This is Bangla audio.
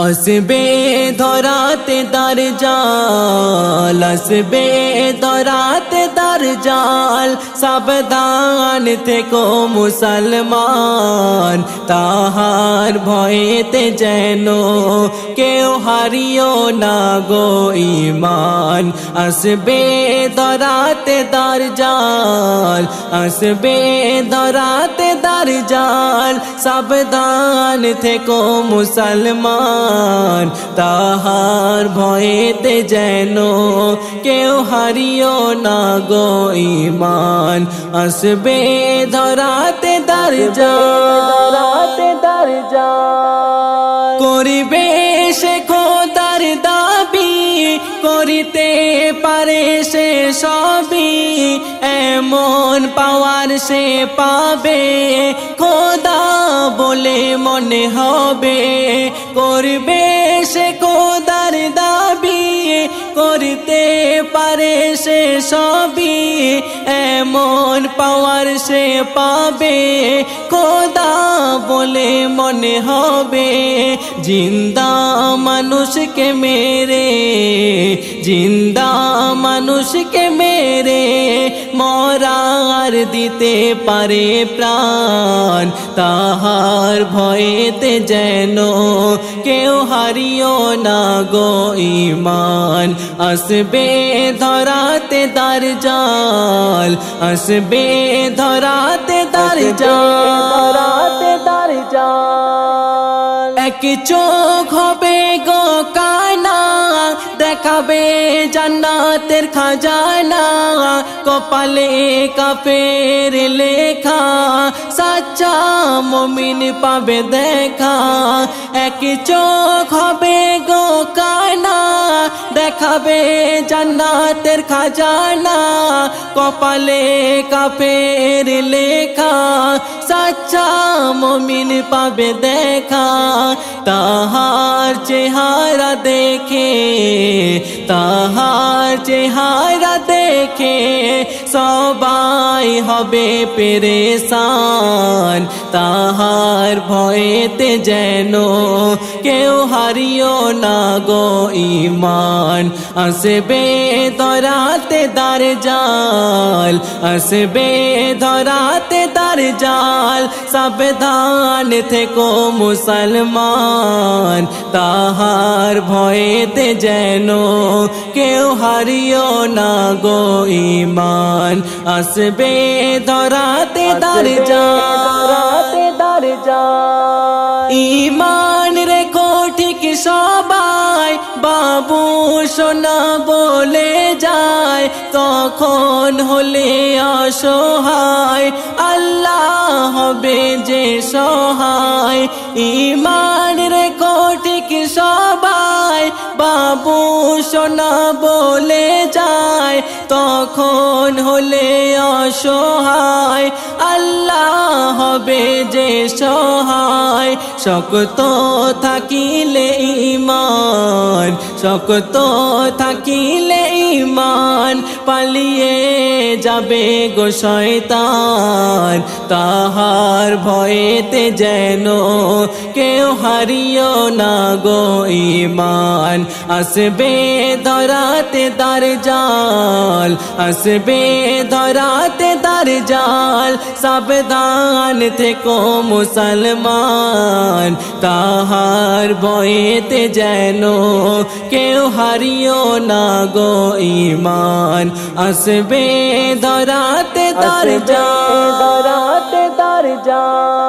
আসবে ধরাতে দার জাল আসবে ধরাতে দার জাল সাবধান থেকো মুসলমান, তাহার ভয়েতে যেন কেউ হারিও না গো ইমান আসবে ধরাতে দার জাল আসবে ধরাতে দার জাল সাবধান থেকো মুসলমান। তাহার ভয়েতে যেন কেউ হারিও না গো ইমান। আসবে ধরাতে দার জাল দার জাল করিবে সে খোদার দাবি, করিতে পারে সে সবই এমন পাওয়ার সে পাবে। খোদা বলে মনে হবে, করবে সে কোদার দাবি, করতে পারে সে সবই। এমন পাওয়ার সে পাবে, খোদা বলে মনে হবে জিন্দা মানুষকে মেরে জিন্দা মানুষকে মেরে মরার দিতে পারে প্রাণ তাহার ভয়েতে যেন কেউ হারিও না গো ইমান আসবে ধরাতে দার জাল আসবে ধরাতে দার জাল। দার এক চোখ হবে গো কানা দেখাবে জান্নাতের খাজানা। কপালে কাপের লেখা, সাচ্চা মমিন পাবে দেখা। এক চোখ হবে দেখাবে জান্নাতের খাজানা। কপালে কাফের লেখা, সাচ্চা মমিন পাবে দেখা। তাহার চেহারা দেখে, তাহার চেহারা দেখে সবাই হবে পেরেশান। তাহার ভয়েতে যেন কেউ হারিও না গো ইমান। আসবে ধরাতে দার জাল আসবে ধরাতে দার জাল। সাবধান থেকো মুসলমান তাহার ভয়েতে যেন কেউ হারিও না গো ইমান। আসবে ধরাতে দার জাল। বাবু সোনা বলে যায়, তখন হলে অসহায়। আল্লাহ হবে যে সহায়। ইমান ঠিক সবাই, বাবু সোনা বলে যায়, তখন হলে অসহায়। হবে যে সহায়, শক্ত থাকিলে ইমান শক্ত থাকিলে ইমান পালিয়ে যাবে গো শয়তান। তাহার ভয়েতে যেন কেউ হারিও না গো ইমান আসবে ধরাতে দার জাল, আসবে ধরাতে দার জাল সাবধান থেকো মুসলমান তাহার বয়েতে যেন কেউ হারিও না গো ইমান আসবে দরাতে দর জাল দরাতে দর জাল